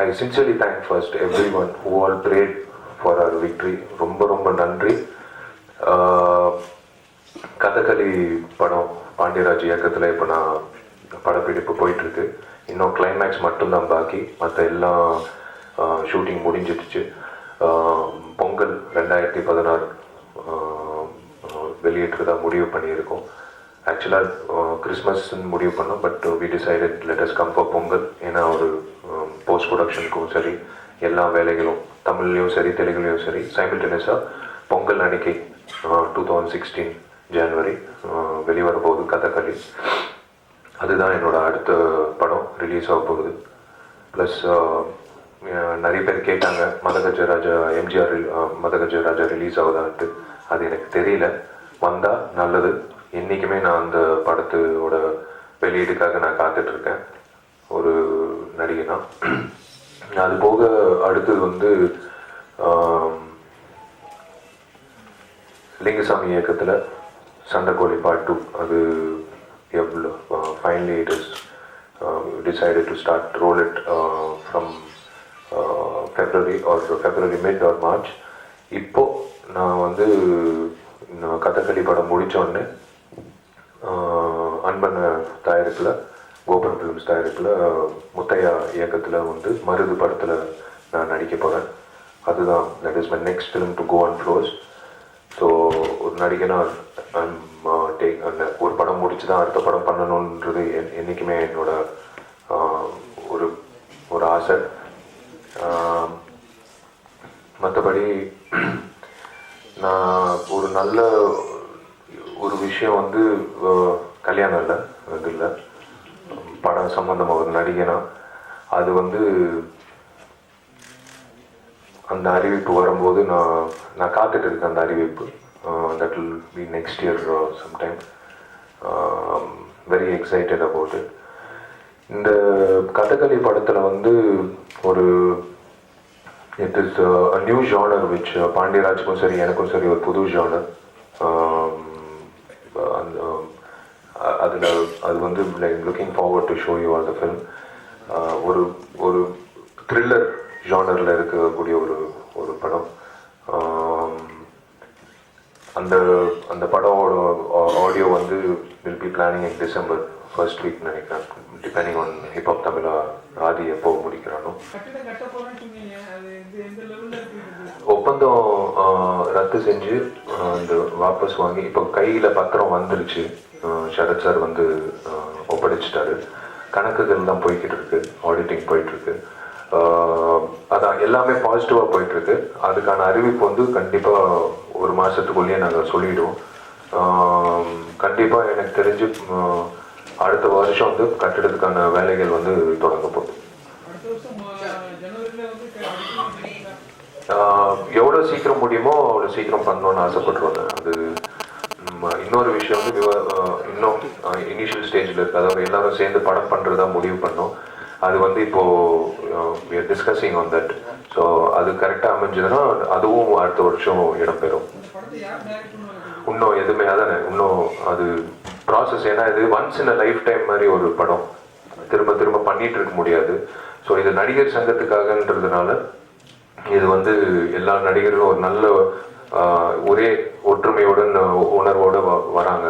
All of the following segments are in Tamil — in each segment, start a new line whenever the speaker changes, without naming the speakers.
I sincerely thank first every one who all prayed for our victory ரொம்ப ரொம்ப நன்றி. கதகளி படம் பாண்டியராஜ் இயக்கத்தில் இப்போ நான் படப்பிடிப்பு போயிட்டுருக்கு. இன்னும் கிளைமேக்ஸ் மட்டும்தான் பாக்கி. மற்ற எல்லாம் ஷூட்டிங் முடிஞ்சிடுச்சு. பொங்கல் ரெண்டாயிரத்தி பதினாறு வெளியிட்டுறதா முடிவு பண்ணியிருக்கோம். ஆக்சுவலாக கிறிஸ்மஸ்ன்னு முடிவு பண்ணோம் but we decided let us come for Pongal. ஏன்னா ஒரு போஸ்ட் ப்ரொடக்ஷனுக்கும் சரி எல்லா வேலைகளும் தமிழ்லையும் சரி தெலுங்குலேயும் சரி சைமில்டேனியஸாக பொங்கல் அன்னைக்கு டூ தௌசண்ட் சிக்ஸ்டீன் ஜனவரி வெளிவர போகுது கதகளி. அதுதான் என்னோடய அடுத்த படம் ரிலீஸ் ஆக போகுது. ப்ளஸ் நிறைய பேர் கேட்டாங்க மதகஜராஜா எம்ஜிஆர் மதகஜராஜா ரிலீஸ் ஆகுதான்ட்டு. அது எனக்கு தெரியல. வந்தால் நல்லது. என்றைக்குமே நான் அந்த படத்தோட வெளியீடுக்காக நான் காத்துட்ருக்கேன் ஒரு ஒரு அது போக அடுத்தது வந்து லிங்கசாமி இயக்கத்தில் சண்டைக்கோழி பார்ட் டூ அது எவ்வளோ finally it is decided to start roll it from February or February mid or March இப்போது நான் வந்து கதகளி படம் முடித்தோடனே அன்பன் தயாரிப்பில் கோபன் ஃபிலிம்ஸ் தயாரிப்பில் முத்தையா இயக்கத்தில் வந்து மருது படத்தில் நான் நடிக்க போகிறேன் அதுதான் that is my next film to go and close so ஒரு நடிகனா டேக் uh, அந்த ஒரு படம் முடிச்சு தான் அடுத்த படம் பண்ணணுன்றது என் என்றைக்குமே என்னோட uh, ஒரு ஒரு ஆசை. Um, மற்றபடி நான் ஒரு நல்ல ஒரு விஷயம் வந்து uh, கல்யாணம் இல்லை இது இல்லை. படம் சம்மந்தமாக ஒரு நடிகனா அது வந்து அந்த அறிவிப்பு வரும்போது நான் நான் காத்துட்டு இருக்கேன் அந்த அறிவிப்பு. That will be next year sometime very excited about it இந்த கதகளி படத்தில் வந்து ஒரு it is a new genre which பாண்டியராஜுக்கும் சரி எனக்கும் சரி ஒரு புது ஜானர் அதில் அது வந்து like looking forward to show you all the film ஒரு ஒரு த்ரில்லர் ஜானரில் இருக்கக்கூடிய ஒரு ஒரு படம். அந்த அந்த படமோட ஆடியோ வந்து will be planning in December first week நினைக்கிறேன். Depending on hip hop Tamizha Aadhi எப்போ முடிக்கிறானோ. ஒப்பந்தம் ரத்து செஞ்சு இந்த வாபஸ் வாங்கி இப்போ கையில் பத்திரம் வந்துருச்சு. சரத் சார் வந்து ஒப்படைச்சிட்டாரு. கணக்குகள் தான் போய்கிட்டு இருக்கு ஆடிட்டிங் போயிட்டு இருக்கு ஆஹ், அதான் எல்லாமே பாசிட்டிவாக போயிட்டு இருக்கு அதுக்கான அறிவிப்பு வந்து கண்டிப்பாக ஒரு மாதத்துக்குள்ளேயே நாங்கள் சொல்லிடுவோம். ஆஹ், கண்டிப்பா எனக்கு தெரிஞ்சு அடுத்த வருஷம் வந்து கட்டிடத்துக்கான வேலைகள் வந்து தொடங்க போகுது.
அடுத்த வருஷம் ம- ஜனவரியில வந்து க- அடிக்கணும்.
ஆஹ் எவ்வளவு சீக்கிரம் முடியுமோ அவ்வளவு சீக்கிரம் பண்ணணும்னு ஆசைப்படுறோம் அது இன்னொரு விஷயம் வந்து இன்னும் இனிஷியல் ஸ்டேஜில் இருக்குது. அதாவது எல்லாரும் சேர்ந்து படம் பண்ணுறதா முடிவு பண்ணோம். அது வந்து இப்போது டிஸ்கஸிங் ஆன் தட் ஸோ அது கரெக்டாக அமைஞ்சதுன்னா அதுவும் அடுத்த வருஷம் இடம்பெறும். இன்னும் எதுவுமே அதானே? இன்னும் அது ப்ராசஸ் ஏன்னா இது once in a life time மாதிரி ஒரு படம். திரும்ப திரும்ப பண்ணிட்டு இருக்க முடியாது. ஸோ இது நடிகர் சங்கத்துக்காகன்றதுனால இது வந்து எல்லா நடிகர்களும் ஒரு நல்ல uh, ஒரே ஒற்றுமையுடன் உணர்வோட வராங்க.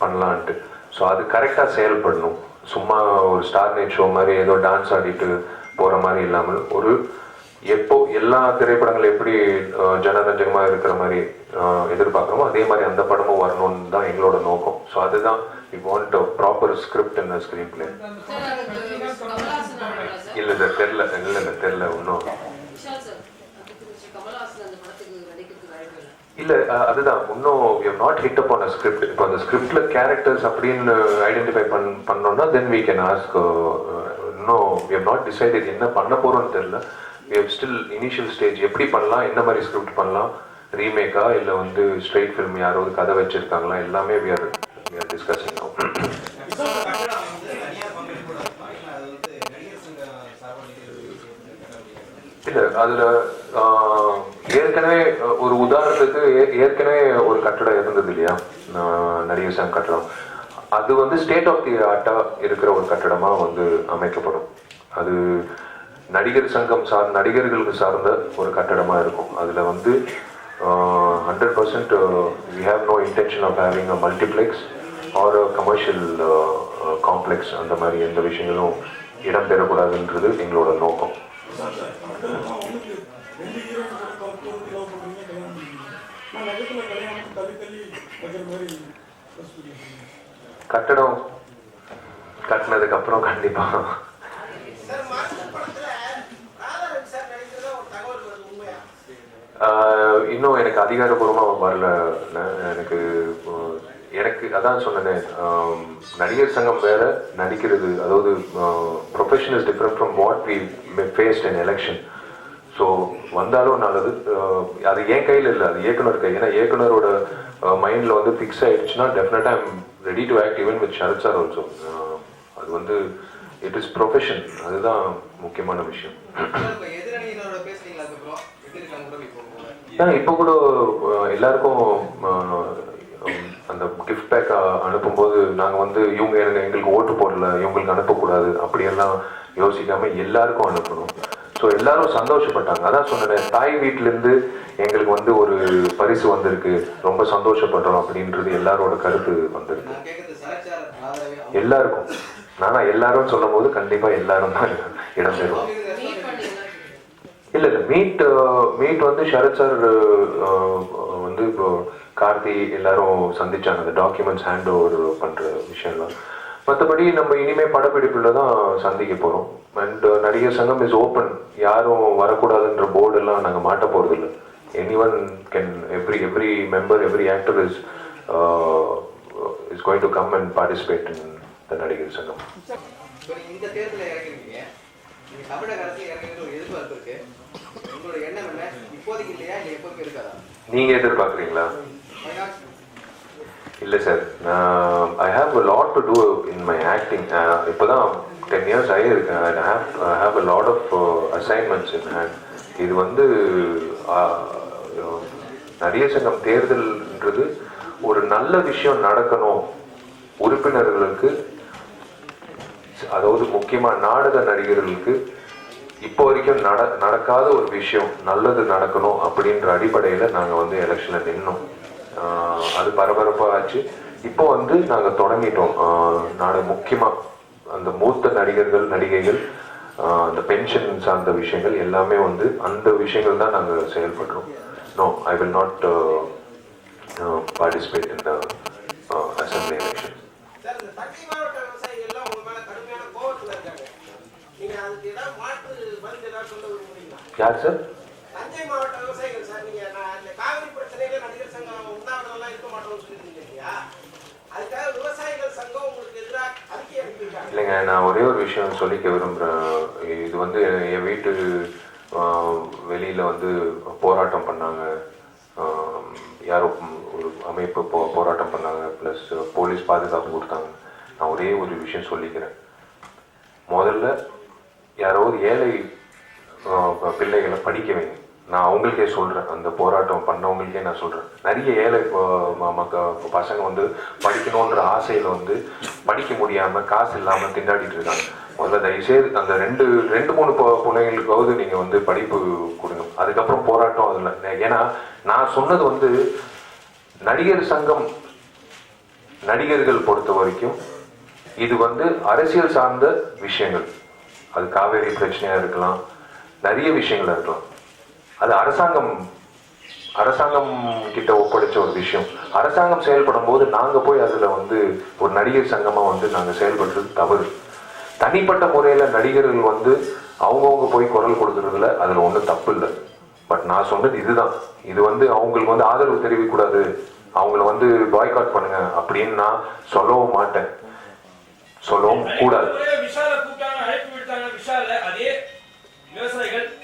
பண்ணலான்ட்டு. ஸோ அது கரெக்டாக செயல்படணும். சும்மா ஒரு ஸ்டார் நைட் ஷோ மாதிரி ஏதோ டான்ஸ் ஆடிட்டு போகிற மாதிரி இல்லாமல் ஒரு எப்போ எல்லா திரைப்படங்கள் எப்படி ஆஹ், ஜனரஞ்சகமா இருக்கிற மாதிரி எதிர்பார்க்குறோமோ அதே மாதிரி அந்த படமும் வரணும்னு தான் எங்களோட நோக்கம். ஸோ அதுதான் வி வாண்ட் ப்ராப்பர் ஸ்கிரிப்ட் இந்த ஸ்க்ரீன் பிளே இல்லை சார் தெரில இல்லை இல்லை தெரில இன்னும்
விஷால் சார் அதுக்கு மிஸ்டர் கமலஹாசன் அந்த படத்துக்கு நடிக்கிறதுக்கு வாய்ப்பு இல்லை
அதுதான். இன்னும் you not hit up on a script இப்போ அந்த ஸ்கிரிப்ட்ல கேரக்டர்ஸ் அப்படின்னு ஐடென்டிஃபை பண் பண்ணோம்னா தென் வீ கேன் ஆஸ்க் இன்னும் வி ஹவ் நாட் டிசைடட் என்ன பண்ண போறோம்னு தெரில we have still initial stage எப்படி பண்ணலாம்? என்ன மாதிரி ஸ்கிரிப்ட் பண்ணலாம்? ரீமேக்கா இல்லை வந்து ஸ்ட்ரெயிட் ஃபிலிம் யாராவது கதை வச்சிருக்காங்களா? எல்லாமே we are we are discussing no
கட்டடம் வந்து தனியார் பங்களிப்பு இருக்குமா இல்லை அது வந்து நடிகர் சங்க சார்பாக நிதி
இல்ல அதுல ஏற்கனவே ஒரு உதாரணத்துக்கு ஏ- ஏற்கனவே ஒரு கட்டடம் இருந்தது இல்லையா? நிறைய நடிகர் கட்டடம் அது வந்து ஸ்டேட் ஆஃப் தி ஆர்ட்டா இருக்கிற ஒரு கட்டடமா வந்து அமைக்கப்படும். அது நடிகர் சங்கம் சார் நடிகர்களுக்கு சார்ந்த ஒரு கட்டடமா இருக்கும். அதுல வந்து hundred percent we have no intention of having a multiplex or commercial complex அந்த மாதிரி எந்த விஷயங்களும் இடம்பெறக்கூடாதுன்றது எங்களோட நோக்கம்.
ரெண்டு ஹீரோயின் கூட கல்யாணம் நான் நகரத்தில் கல்யாணம் தள்ளி தள்ளி வைக்கிற மாதிரி
கட்டடம் கட்டினதுக்கு அப்புறம் கண்டிப்பா இன்னும் எனக்கு அதிகாரப்பூர்வமாக வரல. எனக்கு எனக்கு அதான் சொன்னேனே நடிகர் சங்கம் வேற நடிக்கிறது அதாவது profession is different from what we faced in election so வந்தாலும் நல்லது அது என் கையில் இல்லை அது இயக்குனர் கை. ஏன்னா இயக்குனரோட மைண்டில் வந்து ஃபிக்ஸ் ஆயிடுச்சுன்னா டெஃபினட்டாக I'm ready to act even with Sarath sir also அது வந்து இட் இஸ் ப்ரொஃபஷன் அதுதான் முக்கியமான விஷயம்.
இப்போ கூட
எல்லாருக்கும் அந்த கிஃப்ட் பேக் அனுப்பும்போது நாங்கள் வந்து இவங்க எனக்கு எங்களுக்கு ஓட்டு போடல இவங்களுக்கு அனுப்பக்கூடாது அப்படியெல்லாம் யோசிக்காமல் எல்லாருக்கும் அனுப்பணும். ஸோ எல்லாரும் சந்தோஷப்பட்டாங்க. அதான் சொன்னேன் தாய் வீட்டிலேருந்து எங்களுக்கு வந்து ஒரு பரிசு வந்திருக்கு. ரொம்ப சந்தோஷப்படுறோம் அப்படின்றது எல்லாரோட கருத்து வந்திருக்கு. எல்லாருக்கும். நானா எல்லாரும் சொல்லும் போது கண்டிப்பாக எல்லாரும் தான் இடம் பெறுவோம் இல்லை இல்லை மீட் மீட் வந்து சரத் சார் வந்து இப்போ கார்த்தி எல்லாரும் சந்திச்சாங்க. அந்த டாக்குமெண்ட்ஸ் ஹேண்ட் ஓவர் பண்ற விஷயம்லாம். மற்றபடி நம்ம இனிமே படப்பிடிப்புல தான் சந்திக்க போறோம். அண்ட் நடிகர் சங்கம் இஸ் ஓப்பன் யாரும் வரக்கூடாதுன்ற போர்டு எல்லாம் நாங்க மாட்ட போறது இல்லை any one can every every member every actor is is going to come and participate in the
Nadigar Sangam. இந்த தேர்தலில் இறங்கிருக்கீங்க. நீங்க தமிழக அரசியல் இறங்கிட்டு ஒரு எதிர்பார்ப்பு இருக்கு. உங்களோட எண்ணம் என்ன? இப்போதைக்கு இல்லையா? இல்லை எப்போதைக்கு இருக்காதா?
நீங்க எதிர்பார்க்குறீங்களா? இல்லை சார் நான் I have a lot to do in my acting இப்போ தான் ten years ஆகியிருக்கேன் I have I have a lot of assignments in hand இது வந்து நிறைய நடிகர் சங்கம் தேர்தல்ன்றது ஒரு நல்ல விஷயம் நடக்கணும் உறுப்பினர்களுக்கு அதாவது முக்கியமாக நாடக நடிகர்களுக்கு இப்போ வரைக்கும் நட நடக்காத ஒரு விஷயம் நல்லது நடக்கணும் அப்படின்ற அடிப்படையில் நாங்கள் வந்து எலெக்ஷனில் நின்னோம். அது பரபரப்பாக ஆச்சு இப்போ வந்து நாங்கள் தொடங்கிட்டோம். ஆஹ் நாடு அந்த மூத்த நடிகர்கள் நடிகைகள் அந்த பென்ஷன் சார்ந்த விஷயங்கள் எல்லாமே வந்து அந்த விஷயங்கள் தான் நாங்கள் செயல்படுறோம். No I will not participate in the assembly
election sir Thanjai மாவட்ட விவசாயிகள்லாம் உங்க மேல கடுமையான கோபத்துல இருக்காங்க நீங்க அதுக்கு ஏதாவது மாற்று பதில் ஏதாவது சொல்ல விரும்புறீங்களா
யார் சார்
தஞ்சை மாவட்ட விவசாயிகள் சார் நீங்க நான் இந்த காவிரி பிரச்சனையில நடிகர் சங்கம் உண்ணாவிரதம்லாம் இருக்க மாட்டோம்னு சொல்லியிருந்தீங்க இல்லையா அதுக்காக விவசாயிகள் சங்கம் உங்களுக்கு எதிராக அறிக்கை அனுப்பியிருக்காங்க
இல்லைங்க நான் ஒரே ஒரு விஷயம் சொல்லிக்க விரும்புகிறேன் இது வந்து என் வீட்டு வெளியில் வந்து போராட்டம் பண்ணாங்க. யாரோ ஒரு அமைப்பு போ போராட்டம் பண்ணாங்க. ப்ளஸ் போலீஸ் பாதுகாப்பு கொடுத்தாங்க. நான் ஒரே ஒரு விஷயம் சொல்லிக்கிறேன். முதல்ல யாரோ ஏழை பிள்ளைகளை படிக்க வைங்க. நான் அவங்களுக்கே சொல்கிறேன் அந்த போராட்டம் பண்ணவங்களுக்கே நான் சொல்கிறேன் நிறைய ஏழை இப்போ மக்க பசங்க வந்து படிக்கணுன்ற ஆசையில் வந்து படிக்க முடியாமல் காசு இல்லாமல் திண்டாடிட்டு இருக்காங்க. முதல்ல தயவுசெய்து அந்த ரெண்டு ரெண்டு மூணு பிள்ளைங்களுக்காவது நீங்கள் வந்து படிப்பு கொடுங்க. அதுக்கப்புறம் போராட்டம் அதில். ஏன்னா நான் சொன்னது வந்து நடிகர் சங்கம் நடிகர்கள் பொறுத்த வரைக்கும் இது வந்து அரசியல் சார்ந்த விஷயங்கள். அது காவேரி பிரச்சனையாக இருக்கலாம் நிறைய விஷயங்களாக இருக்கலாம். அது அரசாங்கம் அரசாங்கம் கிட்ட ஒப்படைச்ச ஒரு விஷயம். அரசாங்கம் செயல்படும் போது நாங்கள் போய் அதில் வந்து ஒரு நடிகர் சங்கமாக வந்து நாங்கள் செயல்படுறது தவறு. தனிப்பட்ட முறையில் நடிகர்கள் வந்து அவங்கவுங்க போய் குரல் கொடுக்கறதுல அதில் ஒன்றும் தப்பு இல்லை. பட் நான் சொன்னது இதுதான். இது வந்து அவங்களுக்கு வந்து ஆதரவு தெரிவிக்கக்கூடாது. அவங்கள வந்து பாய்காட் பண்ணுங்க அப்படின்னு நான் சொல்லவும் மாட்டேன். சொல்லவும் கூடாது.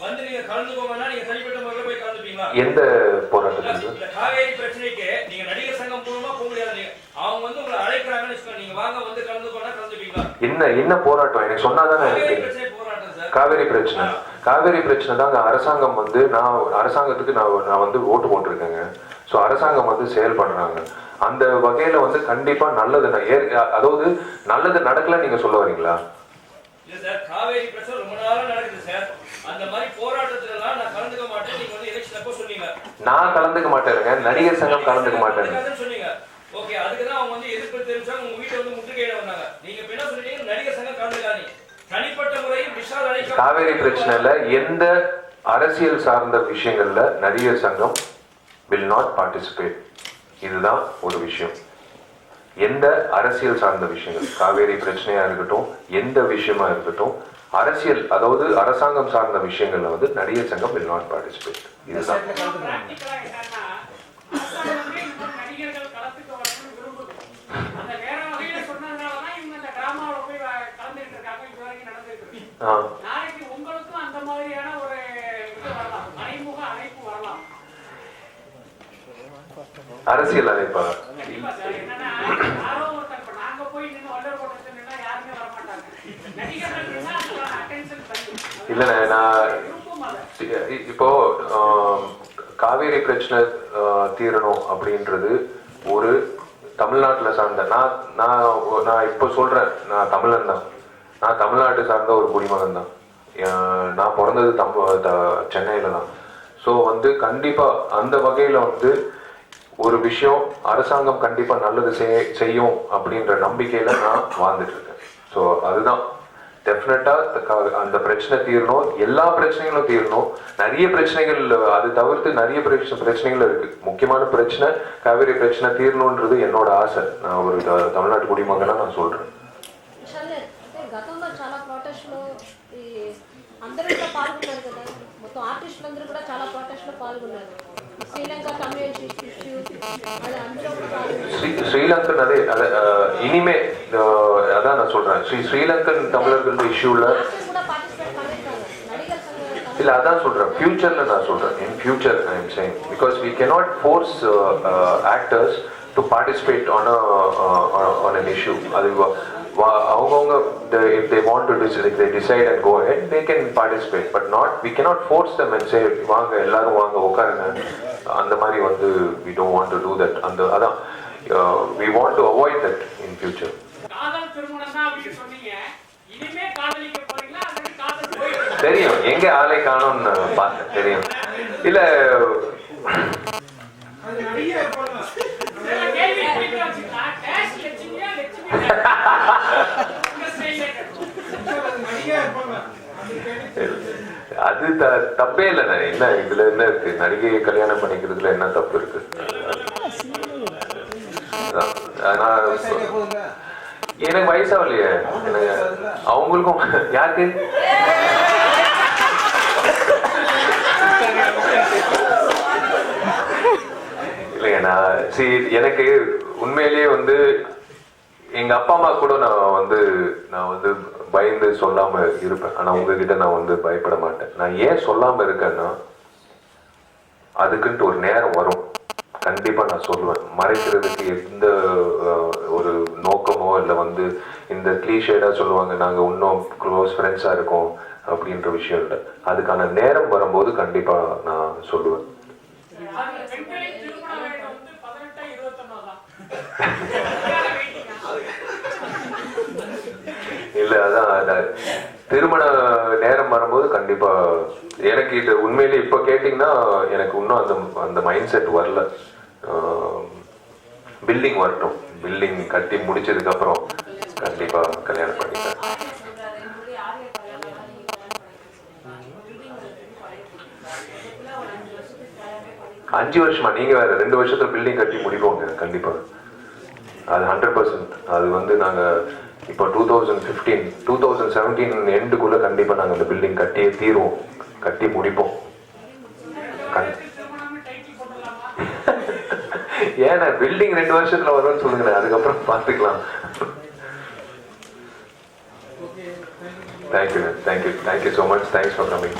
வந்து நீங்க கலந்துக்கோங்கன்னா நீங்க தனிப்பட்ட முறையில் போய் கலந்துப்பீங்களா?
எந்த போராட்டத்துக்கு?
இந்த காவேரி பிரச்சனைக்கு நீங்க நடிகர் சங்கம் மூலமா போக முடியாது. நீங்க அவங்க வந்து உங்களை அழைக்கிறாங்கன்னு வச்சுக்கோங்க. நீங்க வாங்க வந்து கலந்துக்கோனா கலந்துப்பீங்களா?
என்ன என்ன போராட்டம்? எனக்கு சொன்னாதானே
காவேரி
எனக்கு காவேரி பிரச்சனை. காவேரி பிரச்சனை தாங்க அரசாங்கம் வந்து நான் அரசாங்கத்துக்கு நான் நான் வந்து ஓட்டு போட்டிருக்கேங்க. ஸோ அரசாங்கம் வந்து செயல்படுறாங்க அந்த வகையில வந்து கண்டிப்பா நல்லது அதாவது நல்லது நடக்கல நீங்க சொல்ல வரீங்களா?
இல்ல சார். காவேரி பிரச்சனை ரொம்ப நாளா நடக்குது சார்
நான் கலந்துக்க மாட்டேங்க நடிகர் சங்கம் கலந்துக்க மாட்டேன்.
கலந்துக்காதுன்னு சொன்னீங்க. ஓகே அதுக்கு தான் அவங்க வந்து எதிர்ப்பு தெரிவிச்சாங்க உங்க வீட்டை வந்து முற்றுகையிட வந்தாங்க. நீங்க இப்ப என்ன சொல்லிட்டீங்க நடிகர் சங்கம் கலந்துக்காதீங்க. தனிப்பட்ட முறையில் விஷால் அழைக்க
காவேரி பிரச்சனையில எந்த அரசியல் சார்ந்த விஷயங்கள்ல நடிகர் சங்கம் வில் நாட் பார்ட்டிசிபேட் இதுதான் ஒரு விஷயம். எந்த அரசியல் சார்ந்த விஷயங்கள்? காவேரி பிரச்சனையா இருக்கட்டும் எந்த விஷயமா இருக்கட்டும் அரசியல் அதாவது அரசாங்கம் சார்ந்த விஷயங்கள்ல வந்து நடிகர் சங்கம் வில் நாட் பார்ட்டிசிபேட் இதுதான்.
பிராக்டிக்கலா என்னன்னா
இல்லைண்ணே நான் இப்போ காவேரி பிரச்சனை தீரணும் அப்படின்றது ஒரு தமிழ்நாட்டில் சார்ந்த நான் நான் நான் இப்போ சொல்கிறேன் நான் தமிழன் தான். நான் தமிழ்நாட்டு சார்ந்த ஒரு குடிமகன் தான். நான் பிறந்தது தம் த- தான். ஸோ வந்து கண்டிப்பாக அந்த வகையில் வந்து ஒரு விஷயம் அரசாங்கம் கண்டிப்பாக நல்லது செய்- செய்யும் அப்படின்ற நம்பிக்கையில் நான் வாழ்ந்துட்டு இருக்கேன். ஸோ அதுதான். டெஃபினட்டா அந்த பிரச்சனை தீரணும் எல்லா பிரச்சனைகளும் தீரணும் நிறைய பிரச்சனைகள் அது தவிர்த்து நிறைய பிரச்சனை பிரச்சனைகள் இருக்கு முக்கியமான பிரச்சனை காவேரி பிரச்சனை தீரணுன்றது என்னோட ஆசை நான் ஒரு த- தமிழ்நாட்டு குடிமகனா நான் சொல்றேன்
విషయాలే అంటే గతంలో చాలా ప్రొటెస్ట్లో ఈ అందరూ కూడా పాల్గొన్నారు కదా మొత్తం ఆర్టిస్టులు అందరూ కూడా చాలా ప్రొటెస్ట్లో పాల్గొన్నారు
ஸ்ரீலங்கன் அதே இனிமே அதான் நான் சொல்றேன். ஸ்ரீ ஸ்ரீலங்கன் தமிழர்கள் இஷ்யூல இல்ல அதான் சொல்றேன். ஃபியூச்சர்ல நான் சொல்றேன். In future I am saying because we cannot force actors to participate on an issue அது அவங்கவங்க if they want to decide they decide and go ahead they can participate but not we cannot ஃபோர்ஸ் them and say வாங்க எல்லாரும் வாங்க உட்காருங்க. அந்த மாதிரி வந்து we don't want to do that அந்த அதான்.
We want to avoid that in future
தெரியும். எங்க ஆளை காணும்னு பார்த்தேன். தெரியும். இல்ல
அது நடிகை இருப்பாங்க
சில கேள்வி குறித்து வச்சுக்கலாம் டேஷ் லட்சுமியா லட்சுமி உங்க ஸ்டைல்ல
சார், அது நடிகையா இருப்பாங்க அது கேட்டு
அது த- தப்பே இல்லை என்ன இதுல என்ன இருக்கு? நடிகையை கல்யாணம் பண்ணிக்கிறதுல என்ன தப்பு இருக்கு? அதான். எனக்கு வயசாகலையே எனக்கு அவங்களுக்கும் யாருக்கு? இல்லைங்க நான் சரி எனக்கு உண்மையிலேயே வந்து எங்க அப்பா அம்மா கூட நான் வந்து நான் வந்து பயந்து சொல்லாம இருப்பேன். ஆனா உங்ககிட்ட நான் வந்து பயப்பட மாட்டேன். நான் ஏன் சொல்லாம இருக்கேன்னா அதுக்குன்ட்டு ஒரு நேரம் வரும். கண்டிப்பா நான் சொல்லுவேன். மறைக்கிறதுக்கு எந்த ஒரு நோக்கமோ இல்லை வந்து இந்த கிளீஷேடா சொல்லுவாங்க நாங்க இன்னும் க்ளோஸ் ஃப்ரெண்ட்ஸா இருக்கோம் அப்படின்ற விஷயம் இல்லை. அதுக்கான நேரம் வரும்போது கண்டிப்பா நான் சொல்லுவேன்
பெண்களின் திருமண வயது வந்து பதினெட்டா இருபத்தொன்னா தான்
இல்லை அதான் திருமண நேரம் வரும்போது கண்டிப்பா எனக்கு இது உண்மையிலே இப்போ கேட்டிங்கன்னா எனக்கு இன்னும் அந்த அந்த மைண்ட் செட் வரல பில்டிங் வரட்டும். பில்டிங் கட்டி முடிச்சதுக்கு அப்புறம் கண்டிப்பா கல்யாணம் பண்ணிப்பேன்.
பண்ணிக்கிறேன் அஞ்சு
அஞ்சு வருஷமா? நீங்க வேற ரெண்டு வருஷத்துல பில்டிங் கட்டி முடிப்போங்க கண்டிப்பா. அது ஹண்ட்ரட் பர்சன்ட் அது வந்து நாங்க இப்போ two thousand fifteen two thousand seventeen எண்டுக்குள்ளே கண்டிப்பாக நாங்கள் அந்த பில்டிங் கட்டியே தீருவோம். கட்டி முடிப்போம். ஏன்னா பில்டிங் ரெண்டு வருஷத்துல வரும்னு சொல்லுங்க அதுக்கப்புறம் பார்த்துக்கலாம்.
Thank you
thank you thank you so much thanks for coming